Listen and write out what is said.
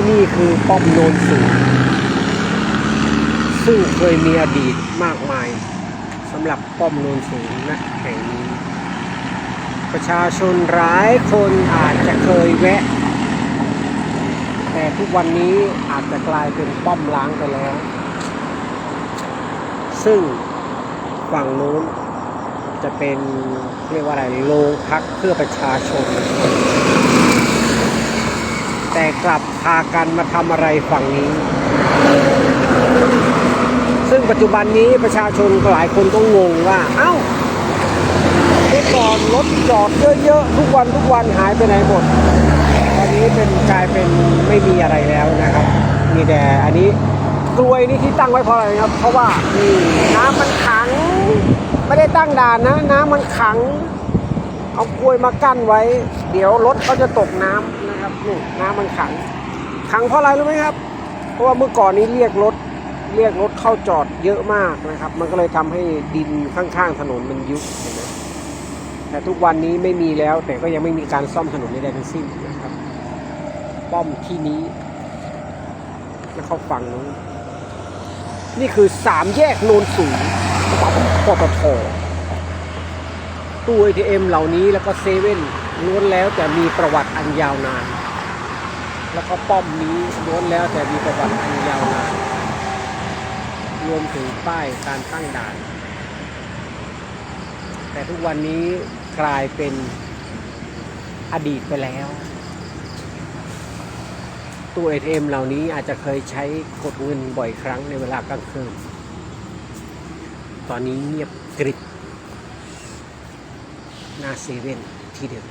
ที่นี่คือป้อมโนนสูงซึ่งเคยมีอดีตมากมายสำหรับป้อมโนนสูงนะแห่งนี้ ประชาชนหลายคนอาจจะเคยแวะ แต่ทุกวันนี้อาจจะกลายเป็นป้อมล้างไปแล้ว ซึ่งฝั่งนู้นจะเป็นเรียกว่าอะไรโรงพักเพื่อประชาชน กลับพากันมาทำอะไรฝั่งนี้ ซึ่งปัจจุบันนี้ประชาชนหลายคนก็งงว่าเอ้าเมื่อก่อนรถจอดเยอะๆทุกวันทุกวันหายไปไหนหมดตอนนี้เป็นกลายเป็นไม่มีอะไรแล้วนะครับ มีแต่อันนี้กลวยนี่ที่ตั้งไว้เพราะอะไรครับ เพราะว่านี่น้ำมันขัง ไม่ได้ตั้งด่านนะ น้ำมันขัง เอากลวยมากั้นไว้ เดี๋ยวรถเขาจะตกน้ำ นะครับนี่น้ำมันขัง ขังเพราะอะไรรู้ไหมครับ เพราะว่าเมื่อก่อนนี้เรียกรถเรียกรถเข้าจอดเยอะมากนะครับ มันก็เลยทำให้ดินข้างๆถนนมันยุบเห็นไหมแต่ทุกวันนี้ไม่มีแล้ว แต่ก็ยังไม่มีการซ่อมถนนใดๆทั้งสิ้นนะครับ ป้อมที่นี้ แล้วเขาฟังนู้นนี่คือสามแยกโนนสูงปั๊มปตทตู้ ATM เหล่านี้แล้วก็เซเว่นล้วนแล้วแต่มีประวัติอันยาวนาน แล้วก็ป้อมนี้ล้วนแล้วแต่มีประวัติอันยาวนานรวมถึงป้ายการตั้งด่าน แต่ทุกวันนี้กลายเป็นอดีตไปแล้ว ตู้ ATM เหล่านี้อาจจะเคยใช้กดเงินบ่อยครั้งในเวลากลางคืน ตอนนี้เงียบกริบหน้าเซเว่นที่เดิม